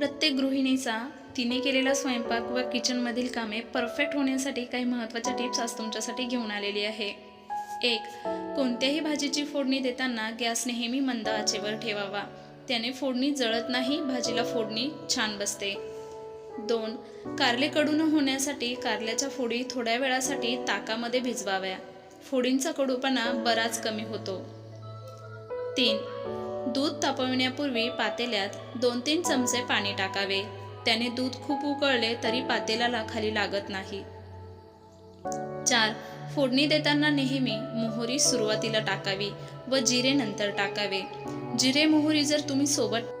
प्रत्येक गृहिणीचा तिने केलेला स्वयंपाक व किचनमधील कामे परफेक्ट होण्यासाठी काही महत्त्वाच्या टिप्स आज तुमच्यासाठी घेऊन आलेली आहे. एक कोणत्याही भाजीची फोडणी देताना गॅस नेहमी मंद आचेवर ठेवावा. त्याने फोडणी जळत नाही भाजीला फोडणी छान बसते. दोन कारले कडू न होण्यासाठी कारल्याच्या फोडी थोड्या वेळासाठी ताकामध्ये भिजवाव्या. फोडींचा कडूपणा बराच कमी होतो. तीन दूध तापविण्यापूर्वी पातेल्यात दोन तीन चमचे पाणी टाकावे. त्याने दूध खूप उकळले तरी पातेल्याला खाली लागत नाही. चार. फोडणी देताना नेहमी मोहरी सुरुवातीला टाकावी व जिरे नंतर टाकावे. जिरे मोहरी जर तुम्ही सोबत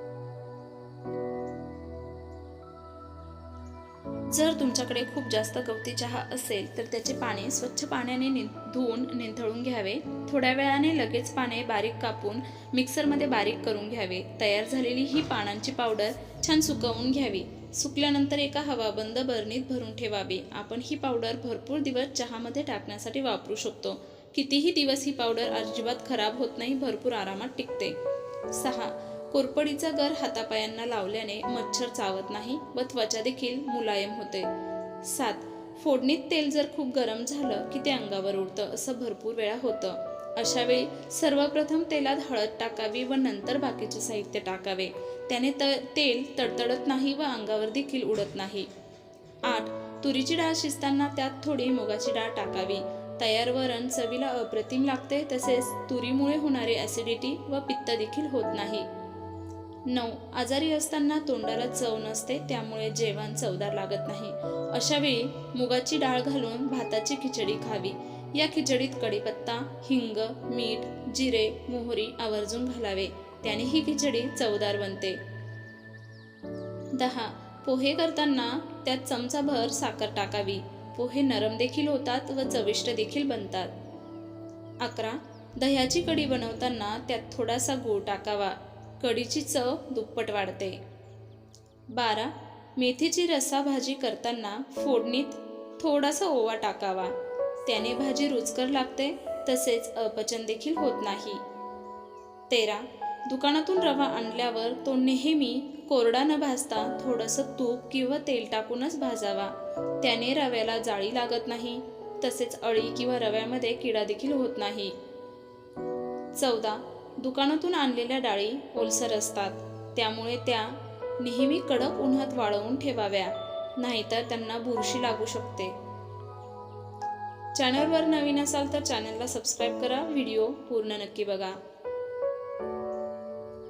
जर तुमच्याकडे खूप जास्त गवती चहा असेल तर त्याचे पाणी स्वच्छ पाण्याने नि धुवून निंथळून घ्यावे. थोड्या वेळाने लगेच पाने बारीक कापून मिक्सरमध्ये बारीक करून घ्यावे. तयार झालेली ही पानांची पावडर छान सुकवून घ्यावी. सुकल्यानंतर एका हवाबंद बरणीत भरून ठेवावी. आपण ही पावडर भरपूर दिवस चहामध्ये टाकण्यासाठी वापरू शकतो. कितीही दिवस ही पावडर अजिबात खराब होत नाही भरपूर आरामात टिकते. सहा. कोरपडीचा गर हातापायांना लावल्याने मच्छर चावत नाही व त्वचा देखील मुलायम होते. सात फोडणीत तेल जर खूप गरम झालं की ते अंगावर उडतं असं भरपूर वेळा होतं. अशा वेळी सर्वप्रथम तेलात हळद टाकावी व नंतर बाकीचे साहित्य टाकावे. त्याने त तेल तडतडत नाही व अंगावर देखील उडत नाही. आठ तुरीची डाळ शिजताना त्यात थोडी मुगाची डाळ टाकावी. तयार वरण चवीला अप्रतिम लागते तसेच तुरीमुळे होणारे ॲसिडिटी व पित्त देखील होत नाही. नऊ. आजारी असताना तोंडाला चव नसते त्यामुळे जेवण चवदार लागत नाही. अशा वेळी मुगाची डाळ घालून भाताची खिचडी खावी. या खिचडीत कढीपत्ता हिंग मीठ जिरे मोहरी आवर्जून घालावे. त्याने ही खिचडी चवदार बनते. दहा. पोहे करताना त्यात चमचाभर साखर टाकावी. पोहे नरम देखील होतात व चविष्ट देखील बनतात. अकरा. दह्याची कढी बनवताना त्यात थोडासा गूळ टाकावा. कढीची चव दुप्पट वाढते. बारा. मेथीची रस्सा भाजी करताना फोडणीत थोडासा ओवा टाकावा. त्याने भाजी रुचकर लागते तसेच अपचन देखील होत नाही. तेरा. दुकानातून रवा आणल्यावर तो नेहमी कोरडा न भाजता थोडंसं तूप किंवा तेल टाकूनच भाजावा. त्याने रव्याला जाळी लागत नाही तसेच अळी किंवा रव्यामध्ये किडा देखील होत नाही. चौदा. दुकानातून आणलेल्या डाळी ओलसर असतात. त्यामुळे त्या नेहमी कडक उन्हात वाळवून ठेवाव्या नाहीतर त्यांना बुरशी लागू शकते. चॅनलवर नवीन असाल तर चॅनलला सबस्क्राईब करा व्हिडिओ पूर्ण नक्की बघा.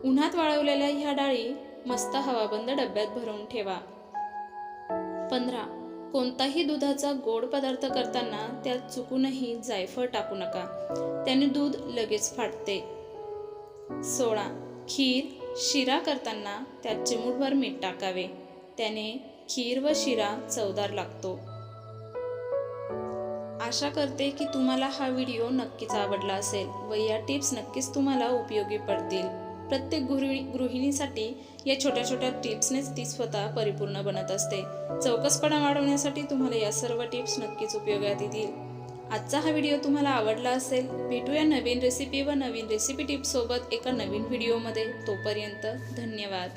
उन्हात वाळवलेल्या ह्या डाळी मस्त हवाबंद डब्यात भरून ठेवा. पंधरा. कोणताही दुधाचा गोड पदार्थ करताना त्यात चुकूनही जायफळ टाकू नका. त्याने दूध लगेच फाटते. सोळा. खीर शिरा करताना त्यात चिमूटभर मीठ टाकावे. त्याने खीर व शिरा चवदार लागतो. आशा करते की तुम्हाला हा व्हिडिओ नक्कीच आवडला असेल व या टिप्स नक्कीच तुम्हाला उपयोगी पडतील. प्रत्येक गृहिणी गृहिणीसाठी या छोट्या छोट्या टिप्सनेच ती स्वतः परिपूर्ण बनत असते. चौकसपणा वाढवण्यासाठी तुम्हाला या सर्व टिप्स नक्कीच उपयोगात येतील. आजचा हा व्हिडिओ तुम्हाला आवडला असेल भेटूया नवीन रेसिपी व नवीन रेसिपी टिप्ससोबत एका नवीन व्हिडिओमध्ये. तोपर्यंत धन्यवाद.